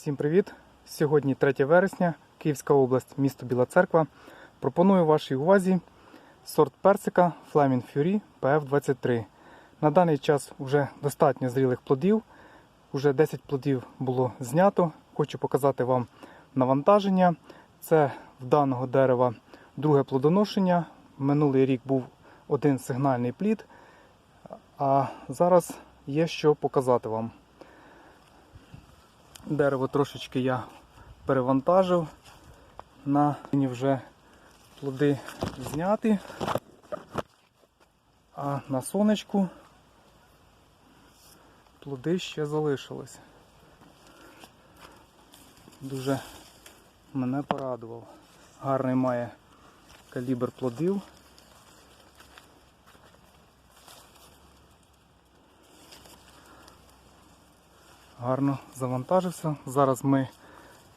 Всім привіт! Сьогодні 3 вересня, Київська область, місто Біла Церква. Пропоную вашій увазі сорт персика Flaming Fury PF23. На даний час вже достатньо зрілих плодів. Уже 10 плодів було знято. Хочу показати вам навантаження. Це в даного дерева друге плодоношення. Минулий рік був один сигнальний плід. А зараз є що показати вам. Дерево трошечки я перевантажив. На мені вже плоди зняті, а на сонечку плоди ще залишились. Дуже мене порадував. Гарний має калібр плодів. Гарно завантажився. Зараз ми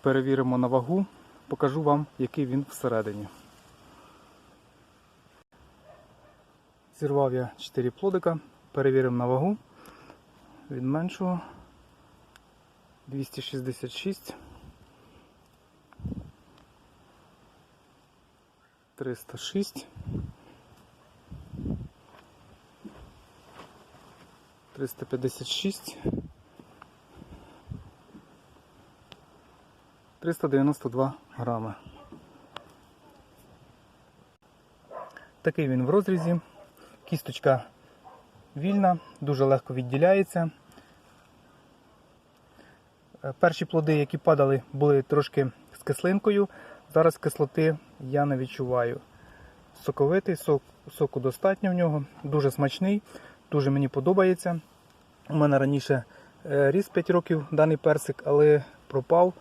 перевіримо на вагу, покажу вам, який він всередині. Зірвав я 4 плодика, перевіримо на вагу. Від меншого 266. 306. 356. 392 грами. Такий він в розрізі. Кісточка вільна, дуже легко відділяється. Е, Перші плоди, які падали, були трошки з кислинкою. Зараз кислоти я не відчуваю. Соковитий, сок, соку достатньо в нього, дуже смачний, дуже мені подобається. У мене раніше е, ріс 5 років даний персик, але пропав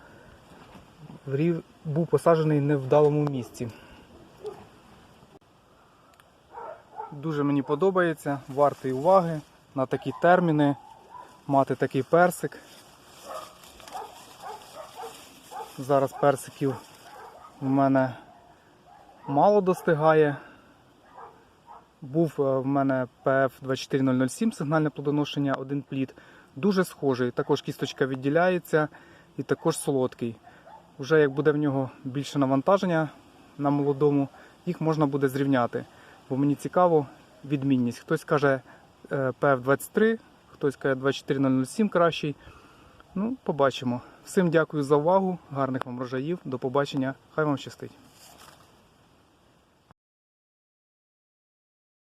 врів- був посаджений в невдалому місці. Дуже мені подобається, вартий уваги на такі терміни, мати такий персик. Зараз персиків в мене мало достигає. Був е, в мене PF24007 сигнальне плодоношення, один плід. Дуже схожий. Також кісточка відділяється і також солодкий. Вже як буде в нього більше навантаження на молодому, їх можна буде зрівняти. Бо мені цікаво відмінність. Хтось каже е, PF23, хтось каже 24007 кращий. Ну, побачимо. Всім дякую за увагу, гарних вам врожаїв, до побачення, хай вам щастить.